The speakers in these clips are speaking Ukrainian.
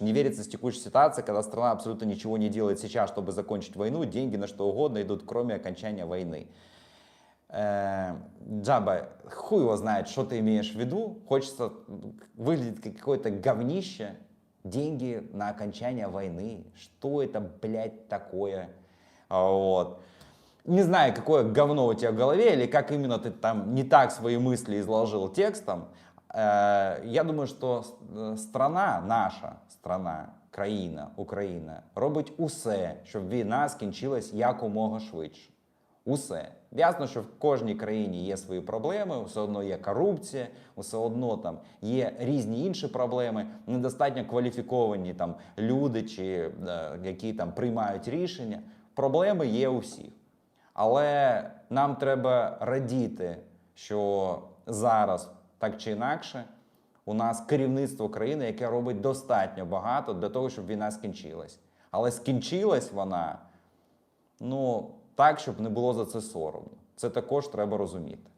Не верится с текущей ситуации, когда страна абсолютно ничего не делает сейчас, чтобы закончить войну, деньги на что угодно идут, кроме окончания войны. Э, Джаба, хуй его знает, что ты имеешь в виду. Хочется выглядеть как какое-то говнище. Деньги на окончание войны. Что это, блядь, такое? А, Вот. Не знаю, какое говно у тебя в голове, или как именно ты там не так свои мысли изложил текстом. Е, Я думаю, що страна, наша страна, країна, Україна, робить усе, щоб війна скінчилась якомога швидше. Усе. Ясно, що в кожній країні є свої проблеми, все одно є корупція, все одно там є різні інші проблеми, недостатньо кваліфіковані там люди, чи е, які там приймають рішення. Проблеми є у всіх. Але нам треба радіти, що зараз, так чи інакше, у нас керівництво країни, яке робить достатньо багато для того, щоб війна скінчилась. Але скінчилась вона ну, так, щоб не було за це соромно. Це також треба розуміти.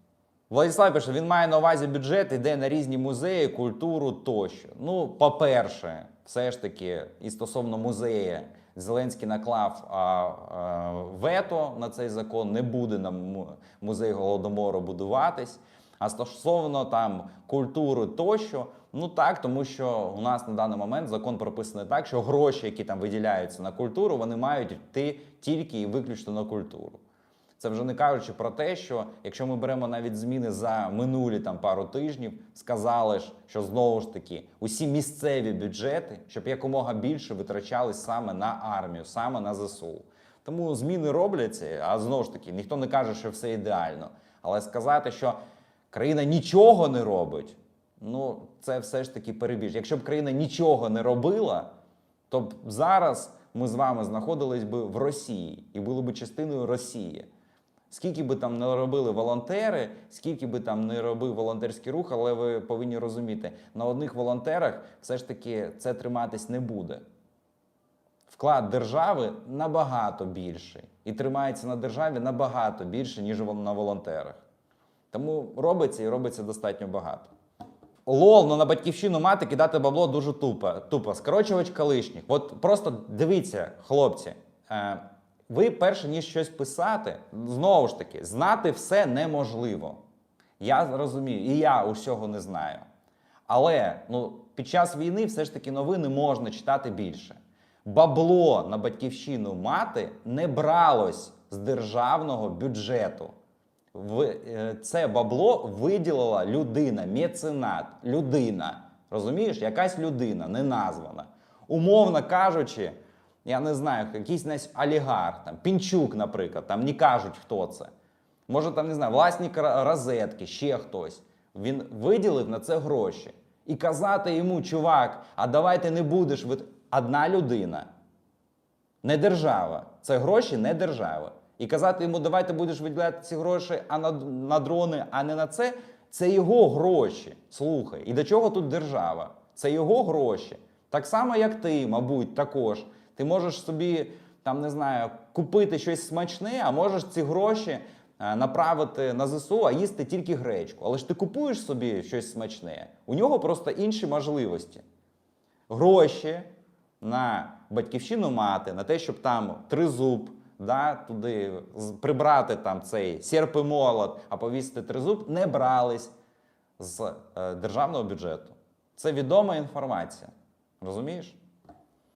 Владислав пише, він має на увазі бюджет, йде на різні музеї, культуру тощо. Ну, по-перше, все ж таки, і стосовно музею, Зеленський наклав а, а, вето на цей закон, не буде на му- музей Голодомору будуватись. А стосовно там культури тощо, ну так, тому що у нас на даний момент закон прописаний так, що гроші, які там виділяються на культуру, вони мають йти тільки і виключно на культуру. Це вже не кажучи про те, що якщо ми беремо навіть зміни за минулі там пару тижнів, сказали ж, що знову ж таки усі місцеві бюджети, щоб якомога більше витрачались саме на армію, саме на ЗСУ. Тому зміни робляться, а знову ж таки, ніхто не каже, що все ідеально. Але сказати, що країна нічого не робить, ну це все ж таки перебіж. Якщо б країна нічого не робила, то б зараз ми з вами знаходились би в Росії і були б частиною Росії. Скільки би там не робили волонтери, скільки би там не робив волонтерський рух, але ви повинні розуміти, на одних волонтерах все ж таки це триматись не буде. Вклад держави набагато більший і тримається на державі набагато більше, ніж на волонтерах. Тому робиться і робиться достатньо багато. Лол, ну на батьківщину мати кидати бабло дуже тупо. Тупо. Скорочувач колишніх. От просто дивіться, хлопці. Е, ви перше ніж щось писати, знову ж таки, знати все неможливо. Я розумію, і я усього не знаю. Але ну, під час війни все ж таки новини можна читати більше. Бабло на батьківщину мати не бралось з державного бюджету. В е, це бабло виділила людина, меценат, людина. Розумієш, якась людина не названа. Умовно кажучи, я не знаю, якийсь олігарх, там, Пінчук, наприклад, там не кажуть, хто це. Може, там не знаю, власник розетки, ще хтось. Він виділив на це гроші. І казати йому, чувак, а давай ти не будеш одна людина. Не держава. Це гроші не держава. І казати йому, давай ти будеш виділяти ці гроші а на, на дрони, а не на це. Це його гроші. Слухай. І до чого тут держава? Це його гроші. Так само, як ти, мабуть, також. Ти можеш собі, там не знаю, купити щось смачне, а можеш ці гроші е, направити на ЗСУ, а їсти тільки гречку. Але ж ти купуєш собі щось смачне. У нього просто інші можливості гроші на батьківщину мати, на те, щоб там тризуб, да, туди прибрати там цей серп і молот, а повісити тризуб, не брались з е, державного бюджету. Це відома інформація. Розумієш?